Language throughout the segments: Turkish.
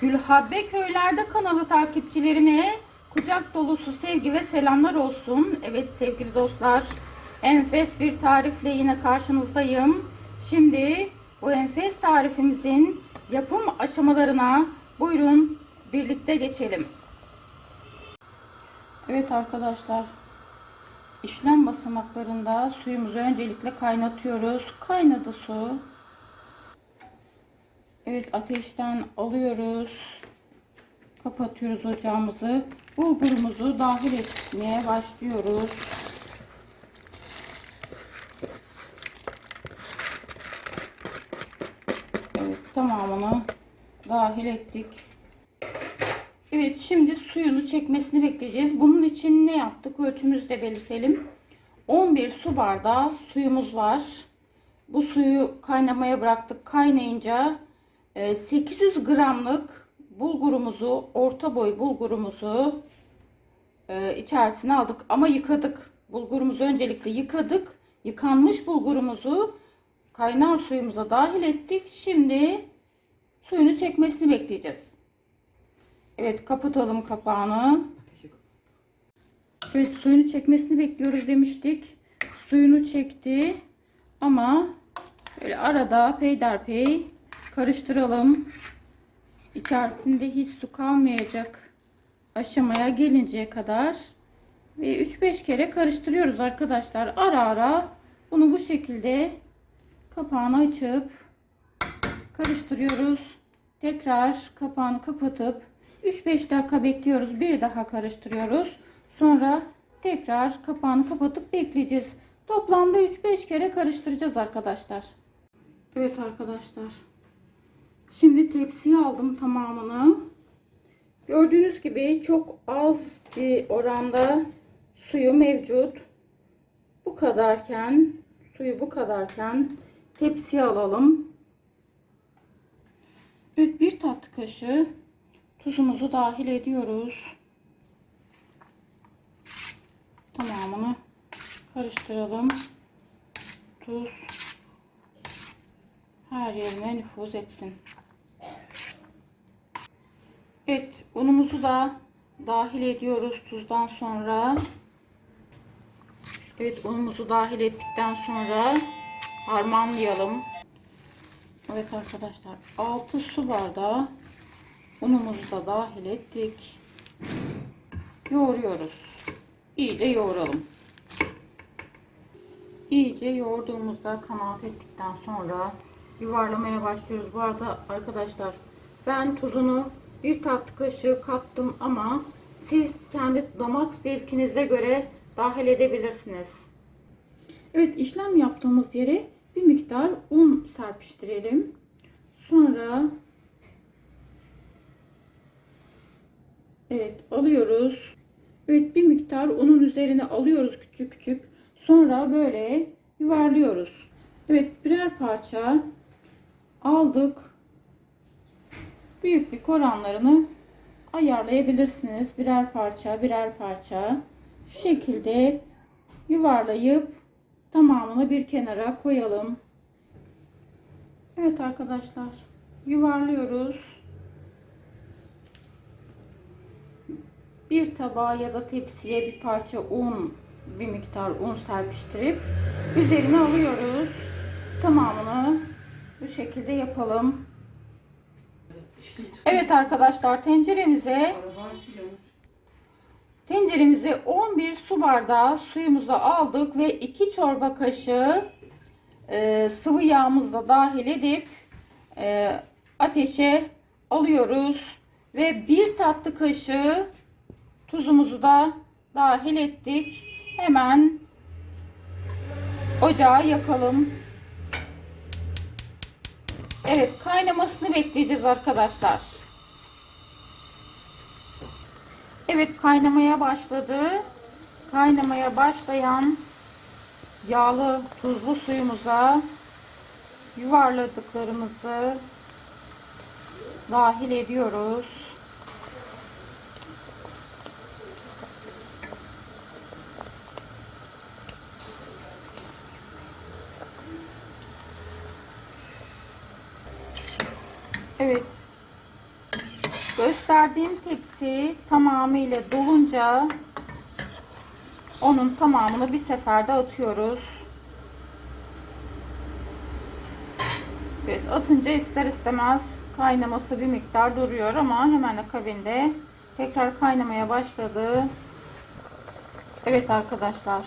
Gülhabbe Köylerde kanalı takipçilerine kucak dolusu sevgi ve selamlar olsun. Evet sevgili dostlar, enfes bir tarifle yine karşınızdayım. Şimdi bu enfes tarifimizin yapım aşamalarına buyurun birlikte geçelim. Evet arkadaşlar, işlem basamaklarında suyumuzu öncelikle kaynatıyoruz. Kaynadı su. Evet ateşten alıyoruz. Kapatıyoruz ocağımızı. Bulgurumuzu dahil etmeye başlıyoruz. Evet tamamını dahil ettik. Evet şimdi suyunu çekmesini bekleyeceğiz. Bunun için ne yaptık? Ölçümüzü de belirtelim. 11 su bardağı suyumuz var. Bu suyu kaynamaya bıraktık. Kaynayınca 800 gramlık bulgurumuzu, orta boy bulgurumuzu e, içerisine aldık. Ama yıkadık. Bulgurumuzu öncelikle yıkadık. Yıkanmış bulgurumuzu kaynar suyumuza dahil ettik. Şimdi suyunu çekmesini bekleyeceğiz. Evet kapatalım kapağını. Evet suyunu çekmesini bekliyoruz demiştik. Suyunu çekti. Ama böyle arada peyderpey karıştıralım. İçerisinde hiç su kalmayacak aşamaya gelinceye kadar ve 3-5 kere karıştırıyoruz arkadaşlar. Ara ara bunu bu şekilde kapağını açıp karıştırıyoruz. Tekrar kapağını kapatıp 3-5 dakika bekliyoruz. Bir daha karıştırıyoruz. Sonra tekrar kapağını kapatıp bekleyeceğiz. Toplamda 3-5 kere karıştıracağız arkadaşlar. Evet arkadaşlar. Şimdi tepsiye aldım tamamını. Gördüğünüz gibi çok az bir oranda suyu mevcut. Bu kadarken suyu bu kadarken tepsiye alalım. Evet bir tatlı kaşığı tuzumuzu dahil ediyoruz. Tamamını karıştıralım. Tuz her yerine nüfuz etsin. Evet unumuzu da dahil ediyoruz tuzdan sonra. Evet unumuzu dahil ettikten sonra harmanlayalım. Evet arkadaşlar 6 su bardağı unumuzu da dahil ettik. Yoğuruyoruz. İyice yoğuralım. İyice yoğurduğumuzda kanaat ettikten sonra yuvarlamaya başlıyoruz. Bu arada arkadaşlar ben tuzunu bir tatlı kaşığı kattım ama siz kendi damak zevkinize göre dahil edebilirsiniz. Evet işlem yaptığımız yere bir miktar un serpiştirelim. Sonra Evet alıyoruz. Evet bir miktar unun üzerine alıyoruz küçük küçük. Sonra böyle yuvarlıyoruz. Evet birer parça aldık. Büyüklük oranlarını ayarlayabilirsiniz. Birer parça birer parça. Şu şekilde yuvarlayıp tamamını bir kenara koyalım. Evet arkadaşlar yuvarlıyoruz. Bir tabağa ya da tepsiye bir parça un, bir miktar un serpiştirip üzerine alıyoruz. Tamamını bu şekilde yapalım. Evet arkadaşlar tenceremize tenceremize 11 su bardağı suyumuzu aldık ve 2 çorba kaşığı e, sıvı yağımızla dahil edip e, ateşe alıyoruz ve bir tatlı kaşığı tuzumuzu da dahil ettik. Hemen ocağı yakalım. Evet kaynamasını bekleyeceğiz arkadaşlar. Evet kaynamaya başladı. Kaynamaya başlayan yağlı tuzlu suyumuza yuvarladıklarımızı dahil ediyoruz. Evet. gösterdiğim tepsi tamamıyla dolunca onun tamamını bir seferde atıyoruz. Evet atınca ister istemez kaynaması bir miktar duruyor ama hemen akabinde tekrar kaynamaya başladı. Evet arkadaşlar.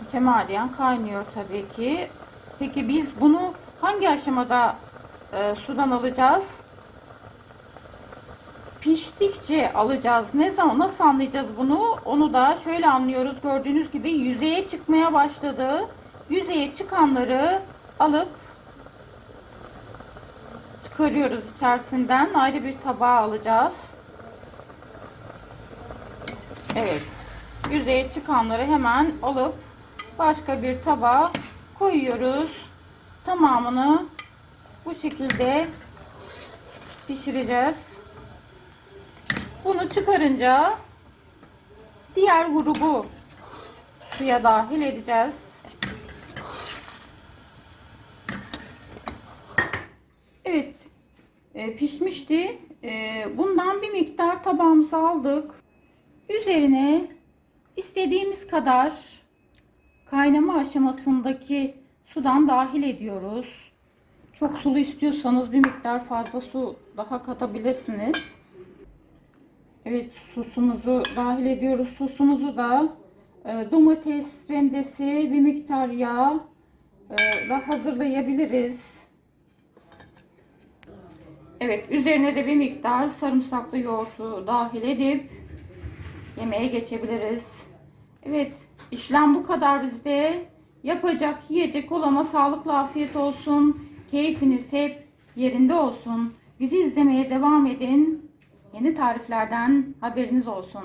Mütemadiyen kaynıyor tabii ki. Peki biz bunu hangi aşamada e, sudan alacağız? Piştikçe alacağız. Ne zaman nasıl anlayacağız bunu? Onu da şöyle anlıyoruz. Gördüğünüz gibi yüzeye çıkmaya başladı. Yüzeye çıkanları alıp çıkarıyoruz içerisinden. Ayrı bir tabağa alacağız. Evet. Yüzeye çıkanları hemen alıp başka bir tabağa koyuyoruz. Tamamını bu şekilde pişireceğiz. Bunu çıkarınca diğer grubu suya dahil edeceğiz. Evet. e, pişmişti. E, bundan bir miktar tabağımıza aldık. Üzerine istediğimiz kadar kaynama aşamasındaki sudan dahil ediyoruz. Çok sulu istiyorsanız bir miktar fazla su daha katabilirsiniz. Evet sosumuzu dahil ediyoruz. Sosumuzu da e, domates rendesi, bir miktar yağ e, da hazırlayabiliriz. Evet üzerine de bir miktar sarımsaklı yoğurtu dahil edip yemeğe geçebiliriz. Evet işlem bu kadar bizde. Yapacak yiyecek olana sağlıklı afiyet olsun. Keyfiniz hep yerinde olsun. Bizi izlemeye devam edin. Yeni tariflerden haberiniz olsun.